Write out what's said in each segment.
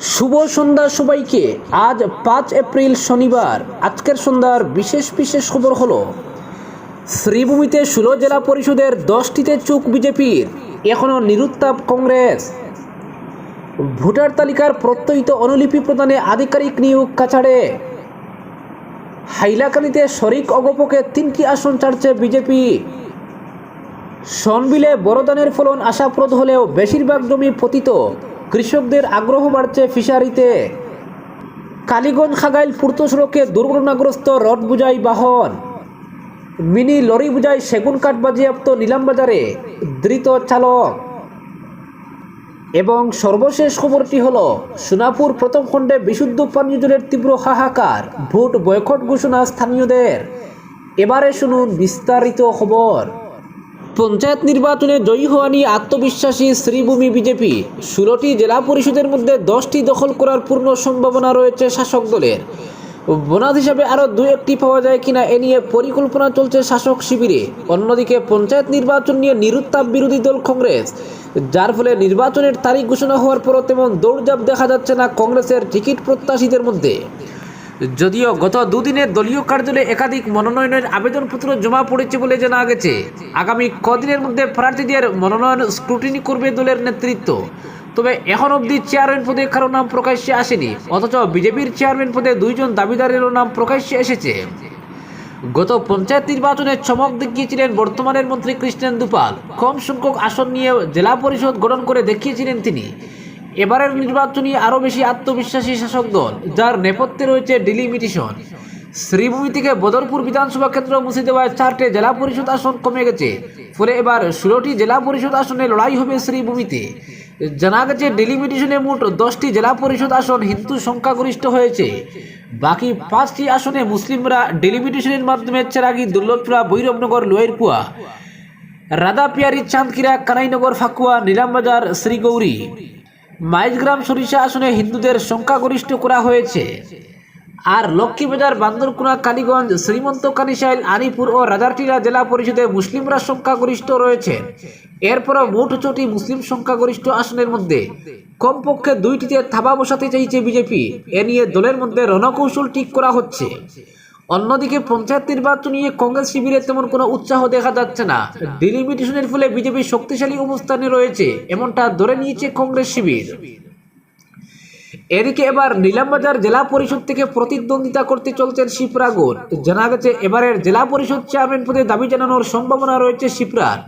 শুভ সন্ধ্যা সবাইকে। আজ পাঁচ এপ্রিল শনিবার। আজকের সন্ধ্যার বিশেষ বিশেষ খবর হলো, শ্রীভূমিতে ষোলো জেলা পরিষদের দশটিতে চুক বিজেপির এখনও নিরুত্তাপ কংগ্রেস। ভোটার তালিকার প্রত্যয়িত অনুলিপি প্রদানে আধিকারিক নিয়োগ কাছাড়ে। হাইলাকানিতে শরিক অগপকে তিনটি আসন ছাড়ছে বিজেপি। সনবিলে বড়দানের ফলন আশাপ্রদ হলেও বেশিরভাগ জমি পতিত। কৃষকদের আগ্রহ বাড়ছে ফিশারিতে। কালীগঞ্জ খাগাইল পূর্ত সড়কে দুর্ঘটনাগ্রস্ত রড বুঝাই বাহন। মিনি লরি বুঝাই সেগুন কাঠ বাজেয়াপ্ত নিলামবাজারে ধৃত চালক। এবং সর্বশেষ খবরটি হল, সোনাপুর প্রথম খণ্ডে বিশুদ্ধ পানীয় জলের তীব্র হাহাকার, ভোট বয়কট ঘোষণা স্থানীয়দের। এবারে শুনুন বিস্তারিত খবর। পঞ্চায়েত নির্বাচনে জয়ী হওয়া নিয়ে আত্মবিশ্বাসী শ্রীভূমি বিজেপি। ষোলোটি জেলা পরিষদের মধ্যে দশটি দখল করার পূর্ণ সম্ভাবনা রয়েছে শাসক দলের। বোনাস হিসাবে আরও দু একটি পাওয়া যায় কিনা এ নিয়ে পরিকল্পনা চলছে শাসক শিবিরে। অন্যদিকে পঞ্চায়েত নির্বাচন নিয়ে নিরুত্তাপ বিরোধী দল কংগ্রেস। যার ফলে নির্বাচনের তারিখ ঘোষণা হওয়ার পরও তেমন দৌড়ঝাঁপ দেখা যাচ্ছে না কংগ্রেসের টিকিট প্রত্যাশীদের মধ্যে। যদিও গত দুদিনে দলীয় কার্যালয়ে একাধিক মনোনয়নের আবেদনপত্র জমা পড়েছে বলে জানা গেছে। আগামী কদিনের মধ্যে প্রার্থীদের মনোনয়ন স্ক্রুটিনি করবে দলের নেতৃত্ব। তবে এখন অবধি চেয়ারম্যান পদে কারও নাম প্রকাশ্যে আসেনি, অথচ বিজেপির চেয়ারম্যান পদে দুইজন দাবিদারেরও নাম প্রকাশ্যে এসেছে। গত পঞ্চায়েত নির্বাচনে চমক দেখিয়েছিলেন বর্তমানের মন্ত্রী কৃষ্ণেন্দু পাল। কম সংখ্যক আসন নিয়ে জেলা পরিষদ গঠন করে দেখিয়েছিলেন তিনি। এবারের নির্বাচনী আরও বেশি আত্মবিশ্বাসী শাসক দল, যার নেপথ্যে রয়েছে ডিলিমিটেশন। শ্রীভূমি থেকে বদরপুর বিধানসভা কেন্দ্র মুছে দেওয়ায় চারটে জেলা পরিষদ আসন কমে গেছে। ফলে এবার ষোলোটি জেলা পরিষদ আসনে লড়াই হবে শ্রীভূমিতে। জানা গেছে, ডিলিমিটেশনে মোট দশটি জেলা পরিষদ আসন হিন্দু সংখ্যাগরিষ্ঠ হয়েছে। বাকি পাঁচটি আসনে মুসলিমরা ডিলিমিটেশনের মাধ্যমে চেরাগি, দুর্লভপুরা, ভৈরবনগর, লোয়েরপুয়া, রাধাপিয়ারি, চাঁদকিরা, কানাইনগর, ফাকুয়া, নিলামবাজার, শ্রীগৌরী। মাইজগ্রাম সরিষা আসনে হিন্দুদের সংখ্যাগরিষ্ঠ করা হয়েছে। আর লক্ষ্মীবাজার বান্দরকুনা, কালীগঞ্জ, শ্রীমন্ত কানিশাইল আনিপুর ও রাজারটিলা জেলা পরিষদে মুসলিমরা সংখ্যাগরিষ্ঠ রয়েছে। এরপরও মোট চটি মুসলিম সংখ্যাগরিষ্ঠ আসনের মধ্যে কমপক্ষে দুইটিতে থাবা বসাতে চাইছে বিজেপি। এ নিয়ে দলের মধ্যে রণকৌশল ঠিক করা হচ্ছে। অন্যদিকে পঞ্চায়েত নির্বাচন নিয়ে কংগ্রেস শিবিরে তেমন কোনো উৎসাহ দেখা যাচ্ছে না। ডিলিমিটেশনের ফলে বিজেপি শক্তিশালী অবস্থানে রয়েছে, এমনটা ধরে নিয়েছে কংগ্রেস শিবির। এদিকে এবার নীলামবাজার জেলা পরিষদ থেকে প্রতিদ্বন্দ্বিতা করতে চলছেন শিপ্রাগুন জানা গেছে, এবারের জেলা পরিষদ চেয়ারম্যান পদে দাবি জানানোর সম্ভাবনা রয়েছে শিপ্রার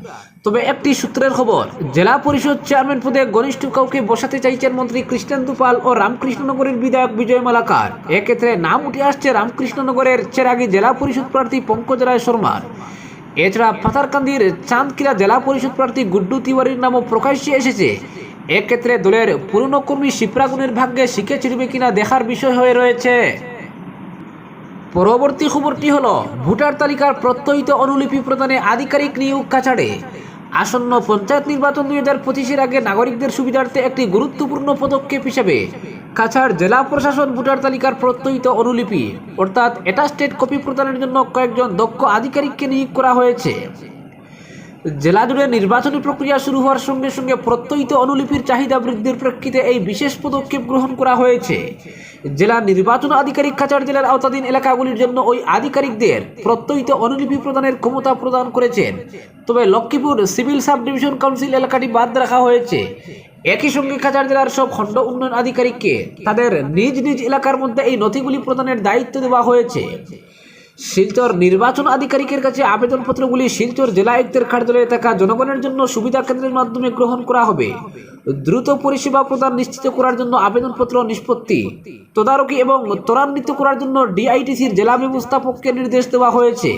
তবে একটি সূত্রের খবর, জেলা পরিষদ চেয়ারম্যান পদে ঘনিষ্ঠ কাউকে বসাতে চাইছেন মন্ত্রী কৃষ্ণেন্দু পাল ও রামকৃষ্ণনগরের বিধায়ক বিজয় মালাকার। এক্ষেত্রে নাম উঠে আসছে রামকৃষ্ণনগরের চেরাগি জেলা পরিষদ প্রার্থী পঙ্কজ রায় শর্মার। এছাড়া পাথারকান্দির চাঁদকিরা জেলা পরিষদ প্রার্থী গুড্ডু তিওয়ারির নামও প্রকাশ্যে এসেছে। এক্ষেত্রে দলের পুরনো কর্মী শিপ্রাগুনের ভাগ্যে শিখে চিরবে কিনা দেখার বিষয় হয়ে রয়েছে। পরবর্তী খবরটি হল, ভোটার তালিকার প্রত্যয়িত অনুলিপি প্রদানে আধিকারিক নিয়োগ কাছাড়ে। আসন্ন পঞ্চায়েত নির্বাচন দুই হাজার পঁচিশের আগে নাগরিকদের সুবিধার্থে একটি গুরুত্বপূর্ণ পদক্ষেপ হিসেবে কাছাড় জেলা প্রশাসন ভোটার তালিকার প্রত্যয়িত অনুলিপি, অর্থাৎ অ্যাটাস্টেড কপি প্রদানের জন্য কয়েকজন দক্ষ আধিকারিককে নিয়োগ করা হয়েছে। জেলা জুড়ে নির্বাচনী প্রক্রিয়া শুরু হওয়ার সঙ্গে সঙ্গে প্রত্যয়িত অনুলিপির চাহিদা বৃদ্ধির প্রেক্ষিতে এই বিশেষ পদক্ষেপ গ্রহণ করা হয়েছে। জেলা নির্বাচন আধিকারিক কাছাড় জেলার আওতাধীন এলাকাগুলির জন্য ওই আধিকারিকদের প্রত্যয়িত অনুলিপি প্রদানের ক্ষমতা প্রদান করেছেন। তবে Lakshmipur civil sub division council এলাকাটি বাদ রাখা হয়েছে। একই সঙ্গে কাছাড় জেলার সব খণ্ড উন্নয়ন আধিকারিককে তাদের নিজ নিজ এলাকার মধ্যে এই নথিগুলি প্রদানের দায়িত্ব দেওয়া হয়েছে। শিলচর নির্বাচন আধিকারিকের কাছে আবেদনপত্রগুলি শিলচর জেলা আয়ুক্তের কার্যালয়ে থাকা জনগণের জন্য সুবিধা কেন্দ্রের মাধ্যমে গ্রহণ করা হবে। দ্রুত পরিষেবা প্রদান নিশ্চিত করার জন্য আবেদনপত্র নিষ্পত্তি, তদারকি এবং ত্বরান্বিত করার জন্য ডিআইটিসির জেলা ব্যবস্থাপককে নির্দেশ দেওয়া হয়েছে।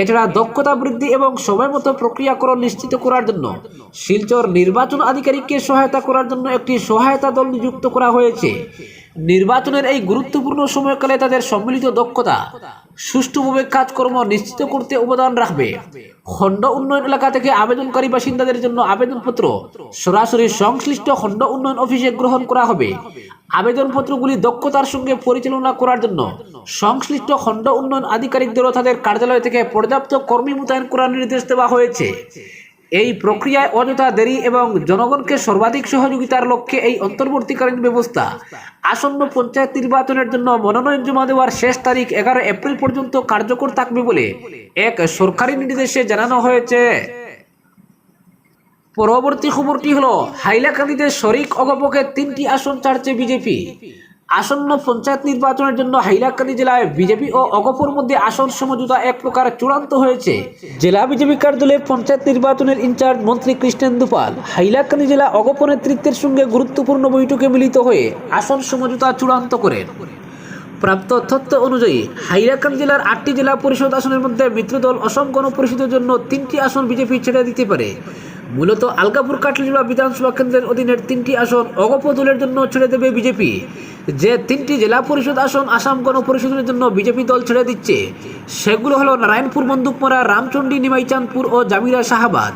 এছাড়া দক্ষতা বৃদ্ধি এবং সময়মতো প্রক্রিয়াকরণ নিশ্চিত করার জন্য শিলচর নির্বাচন আধিকারিককে সহায়তা করার জন্য একটি সহায়তা দল নিযুক্ত করা হয়েছে। নির্বাচনের এই গুরুত্বপূর্ণ সময়কালে তাদের সম্মিলিত দক্ষতা সুষ্ঠুভাবে কাজকর্ম নিশ্চিত করতে অবদান রাখবে। খণ্ড উন্নয়ন এলাকা থেকে আবেদনকারী বাসিন্দাদের জন্য আবেদনপত্র সরাসরি সংশ্লিষ্ট খণ্ড উন্নয়ন অফিসে গ্রহণ করা হবে। আবেদনপত্রগুলি দক্ষতার সঙ্গে পরিচালনা করার জন্য সংশ্লিষ্ট খণ্ড উন্নয়ন আধিকারিকদেরও তাদের কার্যালয় থেকে পর্যাপ্ত কর্মী মোতায়েন করার নির্দেশ দেওয়া হয়েছে। এই প্রক্রিয়ায় অযথা দেরি এবং জনগণকে সর্বাধিক সহযোগিতার লক্ষ্যে এই অন্তর্বর্তীকালীন ব্যবস্থা। আসন্ন পঞ্চায়েত নির্বাচনের জন্য মনোনয়ন জমা দেওয়ার শেষ তারিখ এগারো এপ্রিল পর্যন্ত কার্যকর থাকবে বলে এক সরকারি নির্দেশে জানানো হয়েছে। পরবর্তী খবরটি হলো, হাইলাকান্দিতে শরিক অগপকে তিনটি আসন ছাড়ছে বিজেপি। আসন্ন পঞ্চায়েত নির্বাচনের জন্য হাইলাকান্দি জেলায় বিজেপি ও অগপর মধ্যে আসন সমঝোতা এক প্রকার চূড়ান্ত হয়েছে। জেলা বিজেপি কার্যালয়ে পঞ্চায়েত নির্বাচনের ইনচার্জ মন্ত্রী কৃষ্ণেন্দু পাল হাইলাকান্দি জেলা অগপ নেতৃত্বের সঙ্গে গুরুত্বপূর্ণ বৈঠকে মিলিত হয়ে আসন সমঝোতা চূড়ান্ত করেন। প্রাপ্ত তথ্য অনুযায়ী, হাইলাকান্দি জেলার আটটি জেলা পরিষদ আসনের মধ্যে মিত্রদল অসম গণ পরিষদের জন্য তিনটি আসন বিজেপি ছেড়ে দিতে পারে। মূলত আলগাপুর কাটলিজোড়া বিধানসভা কেন্দ্রের অধীনের তিনটি আসন অগপ দলের জন্য ছেড়ে দেবে বিজেপি। যে তিনটি জেলা পরিষদ আসন আসাম গণ পরিষদের জন্য বিজেপি দল ছেড়ে দিচ্ছে, সেগুলো হলো নারায়ণপুর বন্দুকমরা রামচন্ডী নিমাইচাঁদপুর ও জামিরা শাহাবাদ।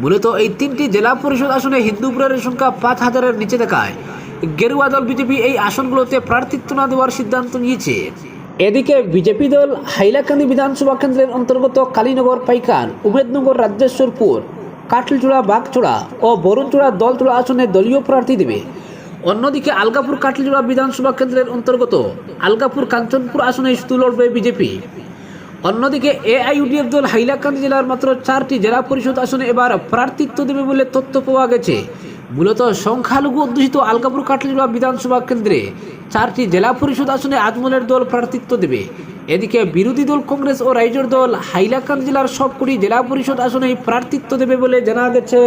মূলত এই তিনটি জেলা পরিষদ আসনে হিন্দু ভোটারের সংখ্যা পাঁচ হাজারের নিচে দেখায়। গেরুয়া দল বিজেপি এই আসনগুলোতে প্রার্থিত্ব না দেওয়ার সিদ্ধান্ত নিয়েছে। এদিকে বিজেপি দল হাইলাকান্দি বিধানসভা কেন্দ্রের অন্তর্গত কালীনগর, পাইকান, উমেদনগর, রাজ্যেশ্বরপুর কাটলচূড়া বাঘচূড়া ও বরুণচূড়া দলচূড়া আসনে দলীয় প্রার্থী দেবে। অন্যদিকে আলগাপুর কাটলচূড়া বিধানসভা কেন্দ্রের অন্তর্গত আলগাপুর কাঞ্চনপুর আসনে শুধু লড়বে বিজেপি। অন্যদিকে এআইউডিএফ দল হাইলাকান্দি জেলার মাত্র চারটি জেলা পরিষদ আসনে এবার প্রার্থিত্ব দেবে বলে তথ্য পাওয়া গেছে। মূলত সংখ্যালঘু অধ্যুষিত আলকাপুর কাটলিরা বিধানসভা কেন্দ্রে চারটি জেলা পরিষদ আসনে আজমলের দল প্রার্থিত্ব দেবে। এদিকে বিরোধী দল কংগ্রেস ও রাইজোর দল হাইলাকান্দি জেলার সবকটি জেলা পরিষদ আসনে প্রার্থিত্ব দেবে বলে জানা গেছে।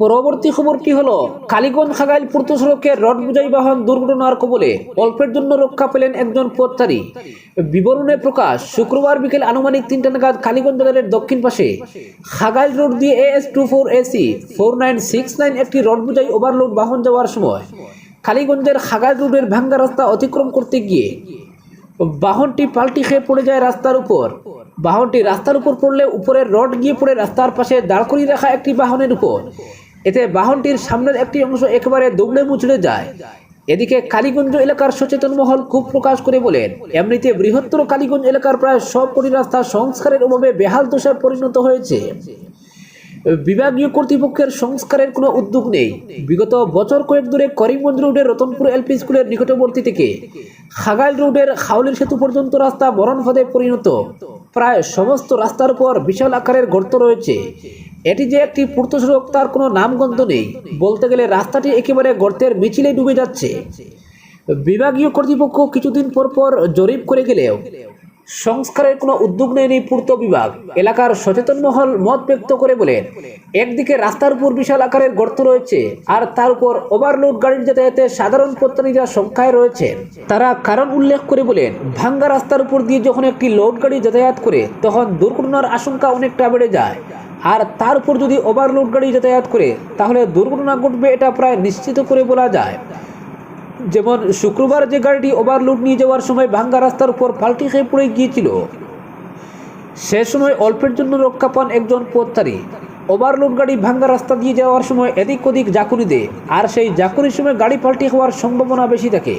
পরবর্তী খবরটি হলো? কালীগঞ্জ খাগাইল পূর্ত সড়কে রড বুঝাই বাহন দুর্ঘটনার কবলে অল্পের জন্য রক্ষা পেলেন একজন পথচারী। বিবরণে প্রকাশ, শুক্রবার বিকেল আনুমানিক তিনটা নাগাদ কালীগঞ্জ বাজারের দক্ষিণ পাশে খাগাইল রোড দিয়ে A S two four A C four nine six nine একটি রড বুঝাই ওভারলোড বাহন যাওয়ার সময় কালীগঞ্জের খাগাইল রোডের ভাঙ্গা রাস্তা অতিক্রম করতে গিয়ে বাহনটি পাল্টি খেয়ে পড়ে যায় রাস্তার উপর। বাহনটি রাস্তার উপর পড়লে উপরের রড গিয়ে পড়ে রাস্তার পাশে দাঁড় করিয়ে রাখা একটি বাহনের উপর। এতে বাহনটির সামনের একটি অংশ একেবারে দৌড়ে মুচড়ে যায়। এদিকে কালীগঞ্জ এলাকার সচেতন মহল খুব প্রকাশ করে বলেন, এমনিতে বৃহত্তর কালীগঞ্জ এলাকার প্রায় সব সবকটি রাস্তা সংস্কারের অভাবে বেহাল দশায় পরিণত হয়েছে। বিভাগীয় কর্তৃপক্ষের সংস্কারের কোনো উদ্যোগ নেই। বিগত বছর কয়েক দূরে করিমগঞ্জ রোডের রতনপুর এলপি স্কুলের নিকটবর্তী থেকে খাগাইল রোডের খাউলির সেতু পর্যন্ত রাস্তা মরণ পরিণত। প্রায় সমস্ত রাস্তার উপর বিশাল আকারের গর্ত রয়েছে। এটি যে একটি পূর্ত তার কোনো নামগন্ধ নেই। বলতে গেলে রাস্তাটি একেবারে গর্তের মিছিলে ডুবে যাচ্ছে। বিভাগীয় কর্তৃপক্ষ কিছুদিন পর পর জরিপ করে গেলেও সংস্কারের কোনো উদ্যোগ নেয়নি পূর্ত বিভাগ। এলাকার সচেতন মহল মত ব্যক্ত করে বলেন, একদিকে রাস্তার উপর বিশাল আকারের গর্ত রয়েছে, আর তার উপর ওভারলোড গাড়ির যাতায়াতে সাধারণ পত্তারীরা সংখ্যায় রয়েছে। তারা কারণ উল্লেখ করে বলেন, ভাঙ্গা রাস্তার উপর দিয়ে যখন একটি লোড গাড়ি যাতায়াত করে, তখন দুর্ঘটনার আশঙ্কা অনেকটা বেড়ে যায়। আর তার উপর যদি ওভারলোড গাড়ি যাতায়াত করে, তাহলে দুর্ঘটনা ঘটবে এটা প্রায় নিশ্চিত করে বলা যায়। যেমন শুক্রবার যে গাড়িটি ওভারলোড নিয়ে যাওয়ার সময় ভাঙ্গা রাস্তার উপর পাল্টি খেয়ে পড়ে গিয়েছিল। সে সময় অল্পের জন্য রক্ষা পান একজন পথচারী ওভারলোড গাড়ি ভাঙ্গা রাস্তা দিয়ে যাওয়ার সময় এদিক ওদিক জাকুনি দেয়, আর সেই জাকুনির সময় গাড়ি পাল্টি হওয়ার সম্ভাবনা বেশি থাকে।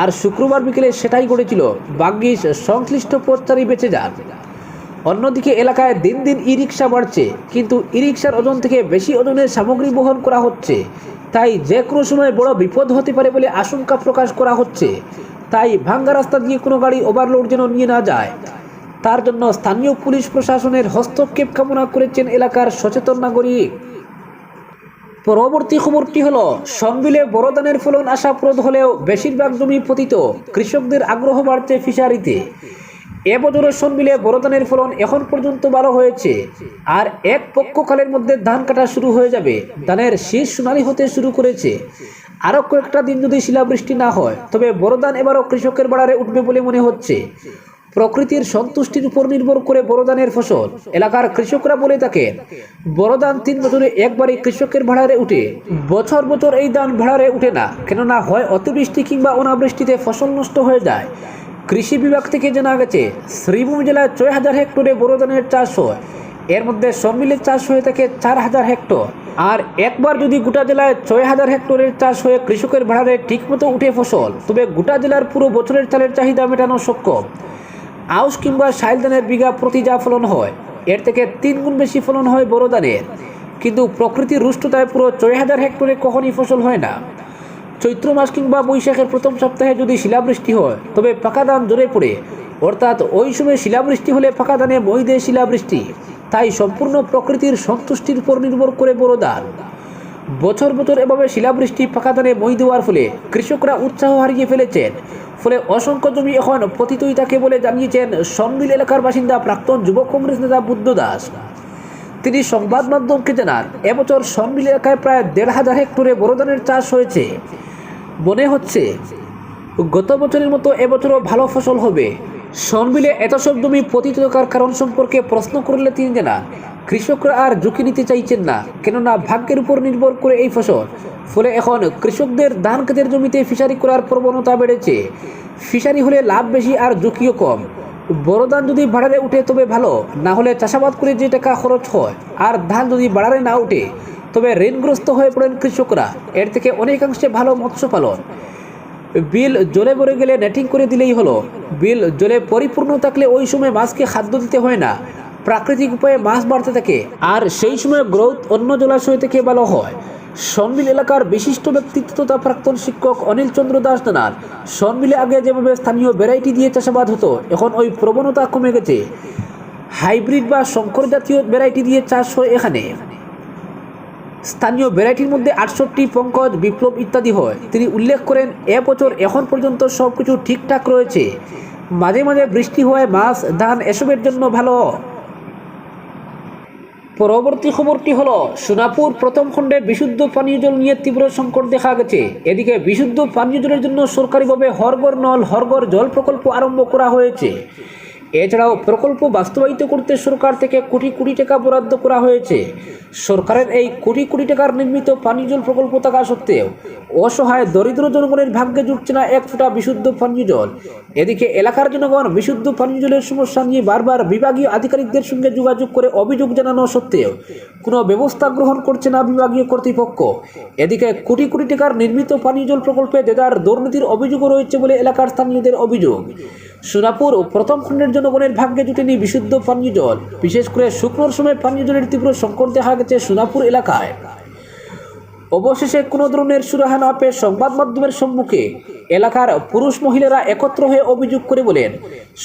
আর শুক্রবার বিকেলে সেটাই ঘটেছিল বাগ্যিস সংশ্লিষ্ট পথচারী বেঁচে যান। অন্যদিকে এলাকায় দিন দিন ই রিক্সা বাড়ছে, কিন্তু ই রিক্সার ওজন থেকে বেশি ওজনের সামগ্রী বহন করা হচ্ছে। তাই যে কোনো সময় বড় বিপদ হতে পারে বলে আশঙ্কা প্রকাশ করা হচ্ছে। তাই ভাঙ্গা রাস্তা দিয়ে কোনো গাড়ি ওভারলোড যেন নিয়ে না যায়। তার জন্য স্থানীয় পুলিশ প্রশাসনের হস্তক্ষেপ কামনা করেছেন এলাকার সচেতন নাগরিক। পরবর্তী খবরটি হলো, সংবিলে বড়দানের ফলন আশাপ্রদ হলেও বেশিরভাগ জমি পতিত। কৃষকদের আগ্রহ বাড়ছে ফিশারিতে। এবছরের সনবিলে বড়দানের ফলন এখন পর্যন্ত ভালো হয়েছে। আর এক পক্ষকালের মধ্যে ধান কাটা শুরু হয়ে যাবে। ধানের শীষ সোনালি হতে শুরু করেছে। আরও কয়েকটা দিন যদি শিলাবৃষ্টি না হয়, তবে বড়দান এবারও কৃষকের বাড়ারে উঠবে বলে মনে হচ্ছে। প্রকৃতির সন্তুষ্টির উপর নির্ভর করে বড়দানের ফসল। এলাকার কৃষকরা বলে থাকেন বড়দান তিন বছরে একবারই কৃষকের ভাড়ারে উঠে। বছর বছর এই ধান ভাড়ারে উঠে না। কেননা হয় অতিবৃষ্টি কিংবা অনাবৃষ্টিতে ফসল নষ্ট হয়ে যায়। কৃষি বিভাগ থেকে জানা গেছে, শ্রীভূমি জেলায় ছয় হাজার হেক্টরে বোরো ধানের চাষ হয়। এর মধ্যে সম্মিলের চাষ হয়ে থাকে চার হাজার হেক্টর। আর একবার যদি গোটা জেলায় ছয় হাজার হেক্টরের চাষ হয়ে কৃষকের ভাড়ারে ঠিকমতো উঠে ফসল, তবে গোটা জেলার পুরো বছরের চালের চাহিদা মেটানো সক্ষম। আউশ কিংবা সাইল ধানের বিঘা প্রতি যা ফলন হয়, এর থেকে তিন গুণ বেশি ফলন হয় বড় ধানের। কিন্তু প্রকৃতির রুষ্টতায় পুরো ছয় হাজার হেক্টরে কখনই ফসল হয় না। চৈত্র মাস কিংবা বৈশাখের প্রথম সপ্তাহে যদি শিলাবৃষ্টি হয়, তবে পাকা ধান জোরে পড়ে। অর্থাৎ ওই সময় শিলাবৃষ্টি হলে পাকা ধানে মই দেয় শিলাবৃষ্টি। তাই সম্পূর্ণ প্রকৃতির সন্তুষ্টির উপর নির্ভর করে বড় ধান। বছর বছর এভাবে শিলাবৃষ্টি পাকা ধানে মই দেওয়ার ফলে কৃষকরা উৎসাহ হারিয়ে ফেলেছেন। ফলে অসংখ্য জমি এখন পতিতই থাকে বলে জানিয়েছেন সনবিল এলাকার বাসিন্দা প্রাক্তন যুব কংগ্রেস নেতা বুদ্ধ দাস। তিনি সংবাদ মাধ্যমকে জানান, এবছর সনবিল এলাকায় প্রায় দেড় হাজার হেক্টরে বড় ধানের চাষ হয়েছে। মনে হচ্ছে, গত বছরের মতো এবছরও ভালো ফসল হবে। সনবিলে এত সব জমি পতিত থাকার কারণ সম্পর্কে প্রশ্ন করলে তিনি জানান কৃষকরা আর ঝুঁকি নিতে চাইছেন না, কেননা ভাগ্যের উপর নির্ভর করে এই ফসল। ফলে এখন কৃষকদের ধান ক্ষেতের জমিতে ফিশারি করার প্রবণতা বেড়েছে। ফিশারি হলে লাভ বেশি আর ঝুঁকিও কম। বড় ধান যদি বাড়ারে উঠে তবে ভালো, না হলে চাষাবাদ করে যে টাকা খরচ হয়, আর ধান যদি বাড়ারে না উঠে তবে ঋণগ্রস্ত হয়ে পড়েন কৃষকরা। এর থেকে অনেকাংশে ভালো মৎস্য পালন। বিল জলে ভরে গেলে নেটিং করে দিলেই হলো। বিল জলে পরিপূর্ণ থাকলে ওই সময় মাছকে খাদ্য দিতে হয় না। প্রাকৃতিক উপায়ে মাছ বাড়তে থাকে। আর সেই সময় গ্রোথ অন্য জলাশয় থেকে ভালো হয়। সনবিল এলাকার বিশিষ্ট ব্যক্তিত্ব তথা প্রাক্তন শিক্ষক অনিল চন্দ্র দাস জানান সনবিলে আগে যেভাবে স্থানীয় ভ্যারাইটি দিয়ে চাষাবাদ হতো, এখন ওই প্রবণতা কমে গেছে। হাইব্রিড বা শঙ্কর জাতীয় ভ্যারাইটি দিয়ে চাষ হয় এখানে। স্থানীয় ভ্যারাইটির মধ্যে আটষট্টি, পঙ্কজ, বিপ্লব ইত্যাদি হয়। তিনি উল্লেখ করেন, এ বছর এখন পর্যন্ত সব কিছু ঠিকঠাক রয়েছে। মাঝে মাঝে বৃষ্টি হওয়ায় মাছ, ধান এসবের জন্য ভালো। পরবর্তী খবরটি হলো, সোনাপুর প্রথম খণ্ডে বিশুদ্ধ পানীয় জল নিয়ে তীব্র সংকট দেখা গেছে। এদিকে বিশুদ্ধ পানীয় জলের জন্য সরকারিভাবে হরগর নল, হরগর জল প্রকল্প আরম্ভ করা হয়েছে। এছাড়াও প্রকল্প বাস্তবায়িত করতে সরকার থেকে কোটি কোটি টাকা বরাদ্দ করা হয়েছে। সরকারের এই কোটি কোটি টাকার নির্মিত পানীয় জল প্রকল্প থাকা সত্ত্বেও অসহায় দরিদ্র জনগণের ভাগ্যে জুটছে না এক ফোঁটা বিশুদ্ধ পানীয় জল। এদিকে এলাকার জনগণ বিশুদ্ধ পানীয় জলের সমস্যা নিয়ে বারবার বিভাগীয় আধিকারিকদের সঙ্গে যোগাযোগ করে অভিযোগ জানানো সত্ত্বেও কোনো ব্যবস্থা গ্রহণ করছে না বিভাগীয় কর্তৃপক্ষ। এদিকে কোটি কোটি টাকার নির্মিত পানীয় জল প্রকল্পে দেদার দুর্নীতির অভিযোগও রয়েছে বলে এলাকার স্থানীয়দের অভিযোগ। সোনাপুর ও প্রথম খণ্ডের জনগণের ভাগ্যে জুটেনি বিশুদ্ধ পানীয় জল। বিশেষ করে শুকনোর সময় পানীয় জলের তীব্র সংকট দেখা গেছে সোনাপুর এলাকায়। অবশেষে কোনো ধরনের সুরাহা না পেয়ে সংবাদ মাধ্যমের সম্মুখে এলাকার পুরুষ মহিলারা একত্র হয়ে অভিযোগ করে বলেন,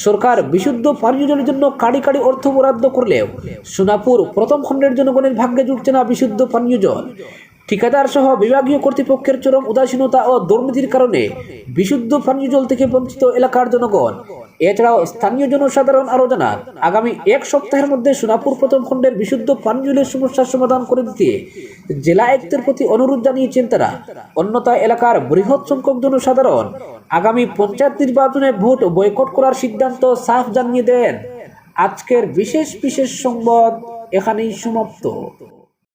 সরকার বিশুদ্ধ পানীয় জলের জন্য কাড়ি কাড়ি অর্থ বরাদ্দ করলেও সোনাপুর প্রথম খণ্ডের জনগণের ভাগ্যে জুটছে না বিশুদ্ধ পানীয় জল। ঠিকাদার সহ বিভাগীয় কর্তৃপক্ষের চরম উদাসীনতা ও দুর্নীতির কারণে বিশুদ্ধ পানীয় জল থেকে বঞ্চিত এলাকার জনগণ। এছাড়াও স্থানীয় জনসাধারণ আরও জানান, আগামী এক সপ্তাহের মধ্যে সোনাপুর প্রথম খণ্ডের বিশুদ্ধ পানীয় জলের সমস্যার সমাধান করে দিতে জেলা আয়ুক্তের প্রতি অনুরোধ জানিয়েছেন তারা। অন্যথায় এলাকার বৃহৎ সংখ্যক জনসাধারণ আগামী পঞ্চায়েত নির্বাচনে ভোট বয়কট করার সিদ্ধান্ত সাফ জানিয়ে দেন। আজকের বিশেষ বিশেষ সংবাদ এখানেই সমাপ্ত।